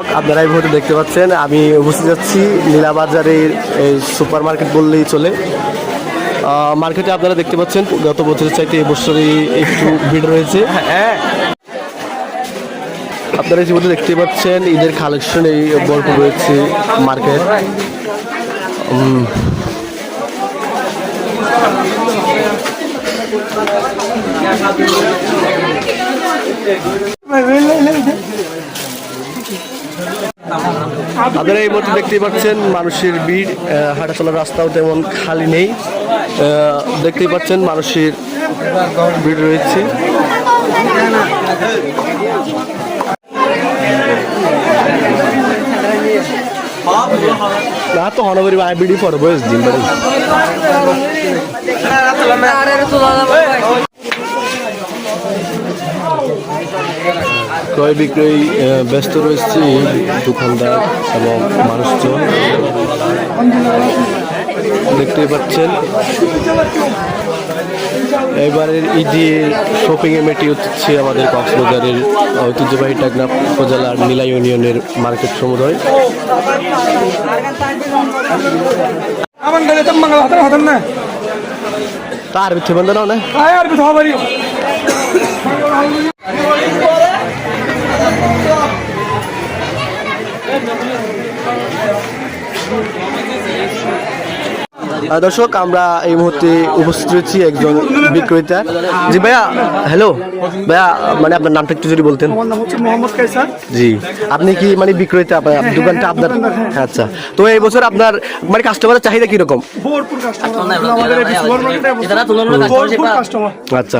আপনারা এই মুহূর্তে দেখতে পাচ্ছেন আমি উপস্থিত যাচ্ছি নীলাবাজারের এই সুপার মার্কেট বললেই চলে। আহ, মার্কেটে আপনারা দেখতে পাচ্ছেন গত বছরের চাইতে এবছরে একটু ভিড় রয়েছে। আপনারা এই ইতিমধ্যে দেখতে পাচ্ছেন ঈদের কালেকশন এই ভরপুর রয়েছে মার্কেট। আপনারা এই মুহূর্তে দেখতেই পাচ্ছেন মানুষের ভিড় আহ, হাঁটা চলার রাস্তাও তেমন খালি নেই। দেখতেই পাচ্ছেন মানুষের ভিড় রয়েছে। না তো হনবরি আই বয়স দিন ক্রয় বিক্রয় ব্যস্ত রয়েছে দোকানদার এবং মানুষজন। দেখতেই পাচ্ছেন। এবারের শপিং এ মেটি হচ্ছে আমাদের কক্সবাজারের ঐতিহ্যবাহী টাকনা উপজেলার নীলা ইউনিয়নের মার্কেট সমুদয়। তার বিচ্ছে বন্ধ না। আর বিধবা বাড়ি আহ, দর্শক আমরা এই মুহূর্তে উপস্থিত রয়েছি একজন বিক্রেতা। জি ভাইয়া হ্যালো ভাইয়া মানে আপনার নামটা একটু যদি বলতেন। আমার নাম হচ্ছে মোহাম্মদ কাইসার। জি। আপনি কি মানে বিক্রেতা আপনার দোকানটা আপনার আচ্ছা। তো এই বছর আপনার মানে কাস্টমারের চাহিদা কীরকম? কাস্টমার আচ্ছা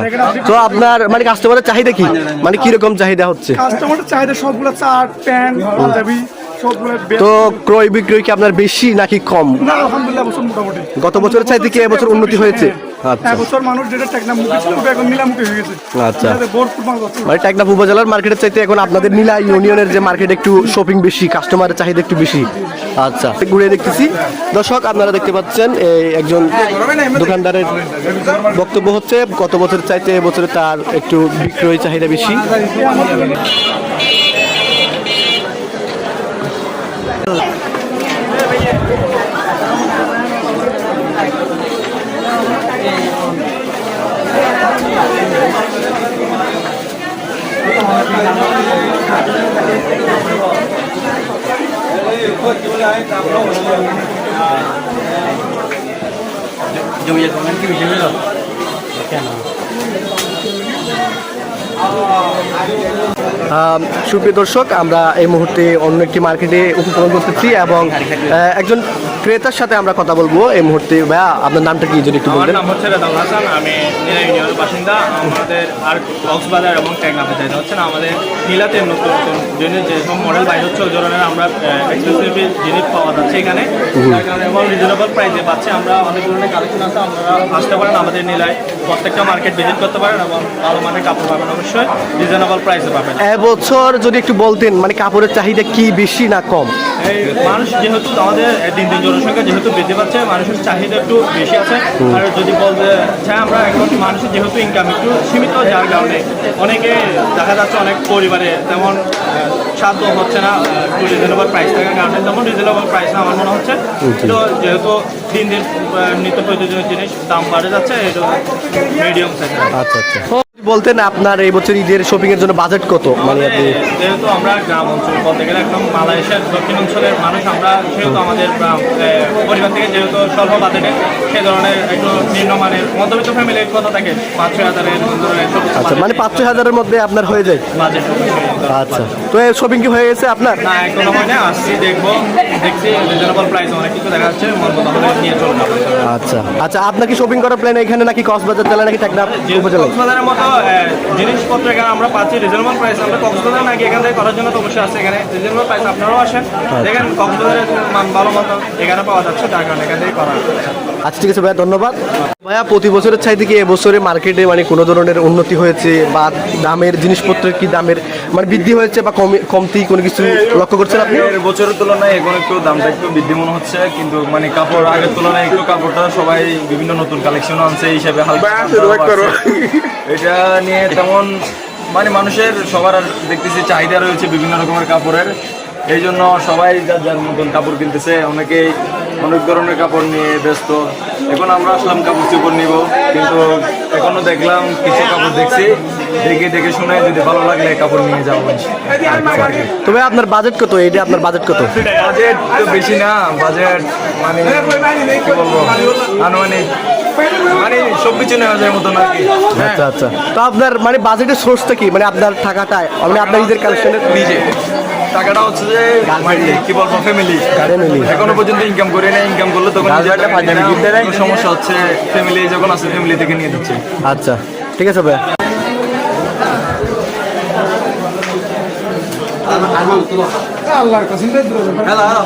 তো আপনার মানে কাস্টমারের চাহিদা কি? মানে কীরকম চাহিদা হচ্ছে? কাস্টমারের চাহিদা সবগুলো চাট প্যান্ট পাঞ্জাবি। তো ক্রয় বিক্রয় কি আপনার বেশি নাকি কম? না আলহামদুলিল্লাহ বছর মোটামুটি। গত বছরের চাইতে কি এবছর উন্নতি হয়েছে? আচ্ছা। হয়ে আচ্ছা। মানে টেকনাফ উপজেলার মার্কেটের চাইতে এখন আপনাদের নীলা ইউনিয়নের যে মার্কেট একটু শপিং বেশি কাস্টমারের চাহিদা একটু বেশি। আচ্ছা ঘুরে দেখতেছি। দর্শক আপনারা দেখতে পাচ্ছেন এই একজন দোকানদারের বক্তব্য হচ্ছে গত বছরের চাইতে এবছরে তার একটু বিক্রয় চাহিদা বেশি। dùng dịch còn anh kêu gì Chưa rồi সুপ্রিয় দর্শক আমরা এই মুহূর্তে অন্য একটি মার্কেটে উপস্থাপন করতেছি এবং একজন ক্রেতার সাথে আমরা কথা বলব এই মুহূর্তে। ভাইয়া আপনার নামটা কি যদি একটু বলতেন? নাম হচ্ছে রেদাউল হাসান আমি নীলা ইউনিয়নের বাসিন্দা। আমাদের আর কক্সবাজার এবং টেকনাফে হচ্ছে না আমাদের নীলাতে নতুন নতুন জিনিস যেসব মডেল বাইর হচ্ছে ওই ধরনের আমরা এক্সক্লুসিভ জিনিস পাওয়া যাচ্ছে এখানে। এবং রিজনেবল প্রাইসে পাচ্ছি। আমরা অনেক ধরনের কালেকশন আছে আপনারা আসতে পারেন। আমাদের নীলায় প্রত্যেকটা মার্কেট ভিজিট করতে পারেন এবং ভালো মানের কাপড় পাবেন অবশ্যই। রিজনেবল প্রাইসে পাবেন। এবছর যদি একটু বলতেন মানে কাপড়ের চাহিদা কি বেশি না কম? মানুষ যেহেতু আমাদের দিন দিন জনসংখ্যা যেহেতু বৃদ্ধি পাচ্ছে মানুষের চাহিদা একটু বেশি আছে। আর যদি বলতে চাই আমরা এখন মানুষের যেহেতু ইনকাম একটু সীমিত যার কারণে অনেকে দেখা যাচ্ছে অনেক পরিবারে তেমন সাধ্য হচ্ছে না একটু রিজনেবল প্রাইস থাকার কারণে তেমন রিজনেবল প্রাইস না আমার মনে হচ্ছে। তো যেহেতু দিন দিন নিত্য প্রয়োজনীয় জিনিস দাম বাড়ে যাচ্ছে এটা মিডিয়াম সাইজ আচ্ছা আচ্ছা। বলতেন আপনার এই বছর ঈদের শপিং এর জন্য বাজেট কত? মানে আপনি যেহেতু আমরা গ্রাম অঞ্চল বলতে গেলে একদম মালয়েশিয়ার দক্ষিণ অঞ্চলের মানুষ আমরা সেহেতু আমাদের পরিবার থেকে যেহেতু স্বল্প বাজেটে সে ধরনের একটু নিম্নমানের মধ্যবিত্ত ফ্যামিলির কথা থাকে। পাঁচ ছয় হাজারের ধরনের আচ্ছা মানে পাঁচ ছয় হাজারের মধ্যে আপনার হয়ে যায়? বাজেট আচ্ছা। তো এই শপিং কি হয়ে গেছে আপনার? না এখনও হয় না আসছি দেখব। দেখছি রিজনেবল প্রাইস অনেক কিছু দেখা যাচ্ছে মন মতো হলে নিয়ে চলে যাব আচ্ছা আচ্ছা আপনার কি শপিং করার প্ল্যান এখানে নাকি কক্সবাজার জেলা নাকি টেকনাফ উপজেলা? কক্সবাজারের মতো জিনিসপত্র এখানে আমরা পাচ্ছি রিজনেবল প্রাইস আমরা কক্সবাজার নাকি এখান থেকে করার জন্য তো অবশ্যই আছে এখানে। রিজনেবল প্রাইস আপনারাও আসেন। দেখেন কক্সবাজারের মান ভালো মতো এখানে পাওয়া যাচ্ছে যার কারণে এখান থেকে করা আচ্ছা ঠিক আছে ভাইয়া ধন্যবাদ। ভাইয়া প্রতি বছরের চাইতে কি এবছরে মার্কেটে মানে কোনো ধরনের উন্নতি হয়েছে বা দামের জিনিসপত্রের কি দামের মানে বৃদ্ধি হয়েছে বা কমে কমতি কোনো কিছু লক্ষ্য করছেন আপনি? এর বছরের তুলনায় এখন একটু দামটা একটু বৃদ্ধি মনে হচ্ছে কিন্তু মানে কাপড় আগের তুলনায় একটু কাপড়টা সবাই বিভিন্ন নতুন কালেকশন আনছে এই হিসাবে হালকা এটা নিয়ে তেমন মানে মানুষের সবার আর দেখতেছি চাহিদা রয়েছে বিভিন্ন রকমের কাপড়ের এই জন্য সবাই যার যার মতন কাপড় কিনতেছে অনেকেই অনেক ধরনের কাপড় নিয়ে ব্যস্ত। এখন আমরা আসলাম কাপড় চোপড় নিব কিন্তু এখনও দেখলাম কিছু কাপড় দেখছি। দেখে দেখে শুনে যদি ভালো লাগলে কাপড় নিয়ে যাব তবে আপনার বাজেট কত? এটা আপনার বাজেট কত? বাজেট তো বেশি না বাজেট মানে কি বলব? আনুমানিক মানে সব কিছু নেওয়া যায় মতন আর কি। আচ্ছা আচ্ছা। তো আপনার মানে বাজেটের সোর্সটা কি? মানে আপনার টাকাটা মানে আপনার নিজের কালেকশনের নিজে। টাকাটা হচ্ছে যে মানে কি বলব ফ্যামিলি। এখনও পর্যন্ত ইনকাম করে না ইনকাম করলে তখন সমস্যা হচ্ছে ফ্যামিলি যখন আছে ফ্যামিলি থেকে নিয়ে দিচ্ছে আচ্ছা ঠিক আছে ভাইয়া আল্লাহর।